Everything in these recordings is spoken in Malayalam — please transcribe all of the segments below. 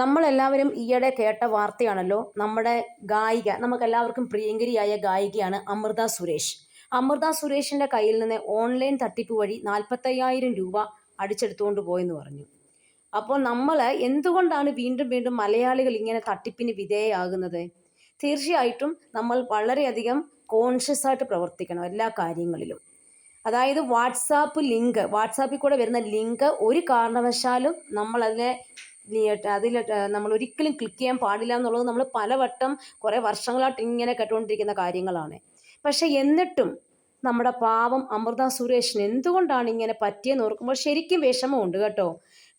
നമ്മളെല്ലാവരും ഈയിടെ കേട്ട വാർത്തയാണല്ലോ നമ്മുടെ ഗായിക നമുക്കെല്ലാവർക്കും പ്രിയങ്കരിയായ ഗായികയാണ് അമൃത സുരേഷ്. അമൃത സുരേഷിന്റെ കയ്യിൽ നിന്ന് ഓൺലൈൻ തട്ടിപ്പ് വഴി നാൽപ്പത്തയ്യായിരം രൂപ അടിച്ചെടുത്തുകൊണ്ട് പോയെന്ന് പറഞ്ഞു. അപ്പോൾ നമ്മൾ എന്തുകൊണ്ടാണ് വീണ്ടും വീണ്ടും മലയാളികൾ ഇങ്ങനെ തട്ടിപ്പിന് വിധേയയാകുന്നത്? തീർച്ചയായിട്ടും നമ്മൾ വളരെയധികം കോൺഷ്യസ് ആയിട്ട് പ്രവർത്തിക്കണം എല്ലാ കാര്യങ്ങളിലും. അതായത് വാട്സാപ്പ് ലിങ്ക് വാട്സാപ്പിൽ കൂടെ വരുന്ന ലിങ്ക് ഒരു കാരണവശാലും നമ്മൾ അതിനെ അതിൽ നമ്മൾ ഒരിക്കലും ക്ലിക്ക് ചെയ്യാൻ പാടില്ല എന്നുള്ളത് നമ്മൾ പലവട്ടം കുറേ വർഷങ്ങളായിട്ട് ഇങ്ങനെ കേട്ടുകൊണ്ടിരിക്കുന്ന കാര്യങ്ങളാണ്. പക്ഷേ എന്നിട്ടും നമ്മുടെ പാവം അമൃത സുരേഷിന് എന്തുകൊണ്ടാണ് ഇങ്ങനെ പറ്റിയെന്ന് ഓർക്കുമ്പോൾ ശരിക്കും വിഷമമുണ്ട് കേട്ടോ.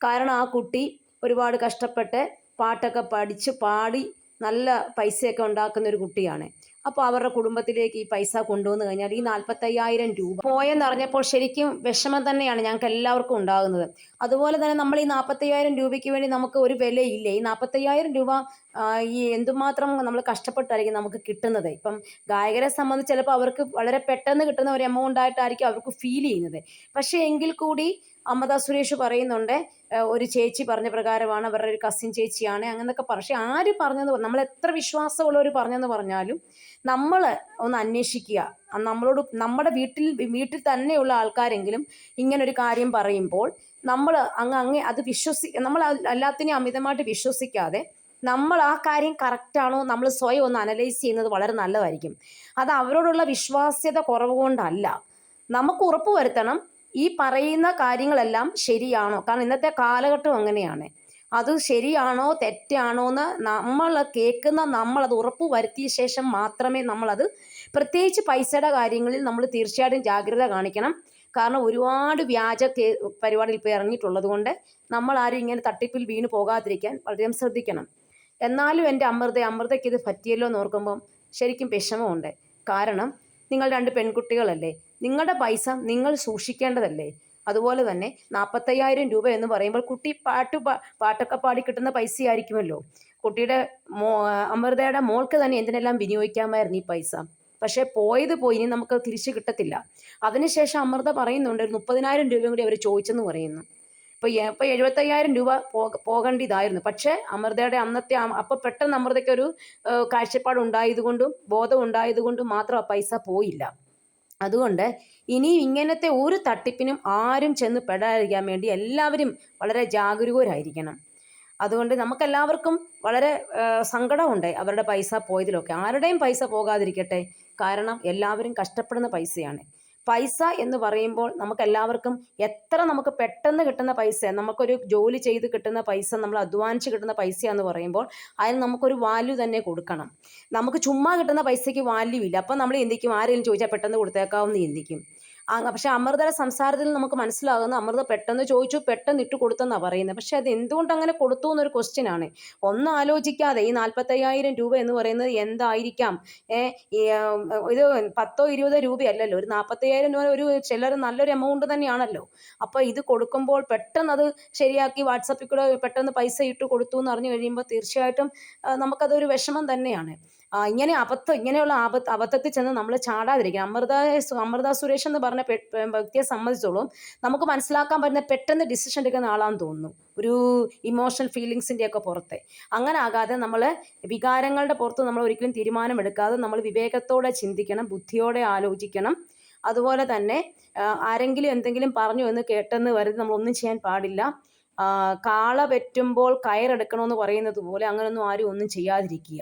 കാരണം ആ കുട്ടി ഒരുപാട് കഷ്ടപ്പെട്ട് പാട്ടൊക്കെ പഠിച്ച് പാടി നല്ല പൈസയൊക്കെ ഉണ്ടാക്കുന്ന ഒരു കുട്ടിയാണ്. അപ്പോൾ അവരുടെ കുടുംബത്തിലേക്ക് ഈ പൈസ കൊണ്ടുവന്നു കഴിഞ്ഞാൽ ഈ നാൽപ്പത്തയ്യായിരം രൂപ. പോയെന്നറിഞ്ഞപ്പോൾ ശരിക്കും വിഷമം തന്നെയാണ് ഞങ്ങൾക്ക് എല്ലാവർക്കും ഉണ്ടാകുന്നത്. അതുപോലെ തന്നെ നമ്മൾ ഈ നാൽപ്പത്തയ്യായിരം രൂപയ്ക്ക് വേണ്ടി നമുക്ക് ഒരു വിലയില്ല? ഈ നാൽപ്പത്തയ്യായിരം രൂപ ഈ എന്തുമാത്രം നമ്മൾ കഷ്ടപ്പെട്ടായിരിക്കും നമുക്ക് കിട്ടുന്നത്? ഇപ്പം ഗായകരെ സംബന്ധിച്ച് ചിലപ്പോൾ അവർക്ക് വളരെ പെട്ടെന്ന് കിട്ടുന്ന ഒരു എമൗണ്ട് ആയിട്ടായിരിക്കും അവർക്ക് ഫീൽ ചെയ്യുന്നത്. പക്ഷേ എങ്കിൽ കൂടി അമൃത സുരേഷ് പറയുന്നുണ്ട് ഒരു ചേച്ചി പറഞ്ഞ പ്രകാരമാണ് അവരുടെ ഒരു കസിൻ ചേച്ചിയാണ് അങ്ങനെയൊക്കെ പക്ഷെ ആര് പറഞ്ഞെന്ന് നമ്മൾ എത്ര വിശ്വാസമുള്ളവർ പറഞ്ഞെന്ന് പറഞ്ഞാലും നമ്മൾ ഒന്ന് അന്വേഷിക്കുക. നമ്മളോട് നമ്മുടെ വീട്ടിൽ വീട്ടിൽ തന്നെയുള്ള ആൾക്കാരെങ്കിലും ഇങ്ങനൊരു കാര്യം പറയുമ്പോൾ നമ്മൾ അങ്ങ് അങ്ങ് അത് വിശ്വസി നമ്മൾ എല്ലാത്തിനെയും അമിതമായിട്ട് വിശ്വസിക്കാതെ നമ്മൾ ആ കാര്യം കറക്റ്റാണോ നമ്മൾ സ്വയം ഒന്ന് അനലൈസ് ചെയ്യുന്നത് വളരെ നല്ലതായിരിക്കും. അത് അവരോടുള്ള വിശ്വാസ്യത കുറവ് കൊണ്ടല്ല നമുക്ക് ഉറപ്പ് വരുത്തണം ഈ പറയുന്ന കാര്യങ്ങളെല്ലാം ശരിയാണോ? കാരണം ഇന്നത്തെ കാലഘട്ടം അങ്ങനെയാണ്. അത് ശരിയാണോ? തെറ്റാണോ? എന്ന് നമ്മൾ കേൾക്കുന്ന അത് ഉറപ്പ് വരുത്തിയ ശേഷം മാത്രമേ നമ്മളത് പ്രത്യേകിച്ച് പൈസയുടെ കാര്യങ്ങളിൽ നമ്മൾ തീർച്ചയായിട്ടും ജാഗ്രത കാണിക്കണം. കാരണം ഒരുപാട് വ്യാജ പരിപാടിയിൽ ഇപ്പോൾ ഇറങ്ങിയിട്ടുള്ളത് കൊണ്ട് നമ്മൾ ആരും ഇങ്ങനെ തട്ടിപ്പിൽ വീണ് പോകാതിരിക്കാൻ വളരെയധികം ശ്രദ്ധിക്കണം. എന്നാലും എന്റെ അമൃത അമൃതയ്ക്ക് ഇത് പറ്റിയല്ലോ എന്ന് ഓർക്കുമ്പം ശരിക്കും വിഷമമുണ്ട്. കാരണം നിങ്ങൾ രണ്ട് പെൺകുട്ടികളല്ലേ? നിങ്ങളുടെ പൈസ നിങ്ങൾ സൂക്ഷിക്കേണ്ടതല്ലേ? അതുപോലെ തന്നെ നാൽപ്പത്തയ്യായിരം രൂപ എന്ന് പറയുമ്പോൾ കുട്ടി പാട്ട് പാട്ടൊക്കെ പാടി കിട്ടുന്ന പൈസയായിരിക്കുമല്ലോ. കുട്ടിയുടെ മോ അമൃതയുടെ മോൾക്ക് തന്നെ എന്തിനെല്ലാം വിനിയോഗിക്കാമായിരുന്നു ഈ പൈസ? പക്ഷേ പോയത് പോയി ഇനി നമുക്ക് തിരിച്ചു കിട്ടത്തില്ല. അതിനുശേഷം അമൃത പറയുന്നുണ്ട് ഒരു മുപ്പതിനായിരം രൂപയും കൂടി അവർ ചോദിച്ചെന്ന് പറയുന്നു. ഇപ്പോൾ ഇപ്പോൾ എഴുപത്തയ്യായിരം രൂപ പോക പോകേണ്ടതായിരുന്നു. പക്ഷേ അമൃതയുടെ അന്നത്തെ അപ്പോൾ പെട്ടെന്ന് അമൃതയ്ക്ക് ഒരു കാഴ്ചപ്പാട് ഉണ്ടായതുകൊണ്ടും ബോധം ഉണ്ടായതുകൊണ്ടും മാത്രം ആ പൈസ പോയില്ല. അതുകൊണ്ട് ഇനി ഇങ്ങനത്തെ ഒരു തട്ടിപ്പിനും ആരും ചെന്ന് പെടാതിരിക്കാൻ വേണ്ടി എല്ലാവരും വളരെ ജാഗരൂകരായിരിക്കണം. അതുകൊണ്ട് നമുക്കെല്ലാവർക്കും വളരെ സങ്കടമുണ്ട് അവരുടെ പൈസ പോയതിലൊക്കെ. ആരുടെയും പൈസ പോകാതിരിക്കട്ടെ. കാരണം എല്ലാവരും കഷ്ടപ്പെടുന്ന പൈസയാണ്. പൈസ എന്ന് പറയുമ്പോൾ നമുക്ക് എല്ലാവർക്കും എത്ര നമുക്ക് പെട്ടെന്ന് കിട്ടുന്ന പൈസ നമുക്കൊരു ജോലി ചെയ്ത് കിട്ടുന്ന പൈസ നമ്മൾ അധ്വാനിച്ച് കിട്ടുന്ന പൈസ എന്ന് പറയുമ്പോൾ അതിന് നമുക്കൊരു വാല്യൂ തന്നെ കൊടുക്കണം. നമുക്ക് ചുമ്മാ കിട്ടുന്ന പൈസയ്ക്ക് വാല്യൂ ഇല്ല. അപ്പം നമ്മൾ ചിന്തിക്കും ആരെങ്കിലും ചോദിച്ചാൽ പെട്ടെന്ന് കൊടുത്തേക്കാവുന്ന ചിന്തിക്കും. പക്ഷെ അമൃതയുടെ സംസാരത്തിൽ നമുക്ക് മനസ്സിലാകുന്ന അമൃത പെട്ടെന്ന് ചോദിച്ചു പെട്ടെന്ന് ഇട്ട് കൊടുത്തെന്നാണ് പറയുന്നത്. പക്ഷെ അത് എന്തുകൊണ്ട് അങ്ങനെ കൊടുത്തു എന്നൊരു ക്വസ്റ്റ്യൻ ആണ്. ഒന്ന് ആലോചിക്കാതെ ഈ നാൽപ്പത്തയ്യായിരം രൂപ എന്ന് പറയുന്നത് എന്തായിരിക്കാം? ഇത് പത്തോ ഇരുപതോ രൂപയല്ലല്ലോ. ഒരു നാൽപ്പത്തയ്യായിരം രൂപ ഒരു ചിലർ നല്ലൊരു എമൗണ്ട് തന്നെയാണല്ലോ. അപ്പോൾ ഇത് കൊടുക്കുമ്പോൾ പെട്ടെന്ന് അത് ശരിയാക്കി വാട്സപ്പിൽ കൂടെ പെട്ടെന്ന് പൈസ ഇട്ട് കൊടുത്തു എന്ന് അറിഞ്ഞു കഴിയുമ്പോൾ തീർച്ചയായിട്ടും നമുക്കതൊരു വിഷമം തന്നെയാണ്. ഇങ്ങനെ അബദ്ധം ഇങ്ങനെയുള്ള അബദ്ധ അബദ്ധത്തിൽ ചെന്ന് നമ്മൾ ചാടാതിരിക്കുക അമൃത അമൃത സുരേഷ് എന്ന് പറഞ്ഞ വ്യക്തിയെ സംബന്ധിച്ചോളം നമുക്ക് മനസ്സിലാക്കാൻ പറ്റുന്ന പെട്ടെന്ന് ഡിസിഷൻ എടുക്കുന്ന ആളാന്ന് തോന്നുന്നു. ഒരു ഇമോഷണൽ ഫീലിങ്സിന്റെ ഒക്കെ പുറത്തെ. അങ്ങനെ ആകാതെ നമ്മൾ വികാരങ്ങളുടെ പുറത്ത് നമ്മൾ ഒരിക്കലും തീരുമാനമെടുക്കാതെ നമ്മൾ വിവേകത്തോടെ ചിന്തിക്കണം ബുദ്ധിയോടെ ആലോചിക്കണം. അതുപോലെ തന്നെ ആരെങ്കിലും എന്തെങ്കിലും പറഞ്ഞു എന്ന് കേട്ടെന്ന് വരുന്നത് നമ്മളൊന്നും ചെയ്യാൻ പാടില്ല. കാള പറ്റുമ്പോൾ കയറെടുക്കണമെന്ന് പറയുന്നത് പോലെ അങ്ങനെയൊന്നും ആരും ഒന്നും ചെയ്യാതിരിക്കുക.